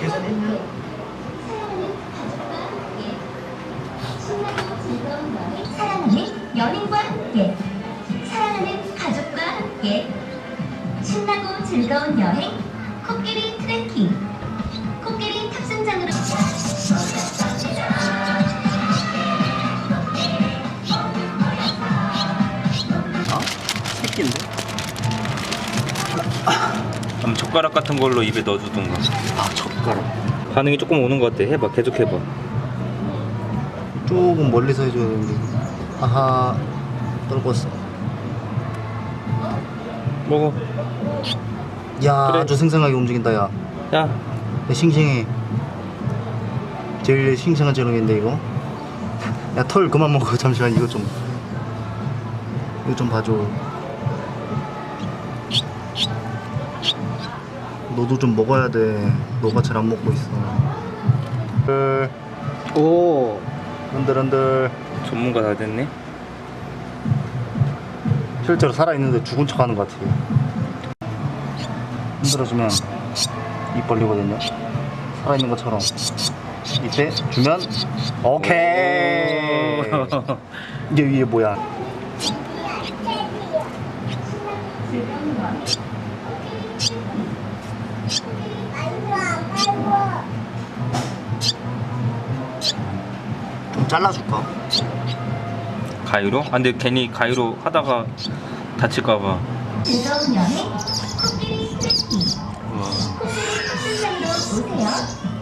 계산했냐? 사랑하는 연인과 함께 사랑하는 가족과 함께 신나고 즐거운 여행 코끼리 트레킹 코끼리 탑승장으로 새끼인데? 그럼 젓가락 같은 걸로 입에 넣어주던가. 아 젓가락 반응이 조금 오는 것 같아. 해봐. 계속 해봐. 조금 멀리서 해줘야 되는데 아하 떨궜어 먹어. 야 그래. 아주 생생하게 움직인다 야 야. 야, 싱싱해 제일 싱싱한 재능인데 이거 야 털 그만 먹어 잠시만 이거 좀 이거 좀 봐줘 너도 좀 먹어야 돼. 너가 잘 안 먹고 있어. 흔들 오. 흔들 흔들. 전문가 다 됐네. 실제로 살아있는데 죽은 척 하는 것 같아요 흔들어주면 입 벌리거든요. 살아있는 것처럼. 이때 주면 오케이. 이게 이게 뭐야 잘라줄까? 가위로? 아, 근데 괜히 가위로 하다가 다칠까봐. 즐거운 여행 코끼리 트레킹 우와. 코끼리 탑승장으로 오세요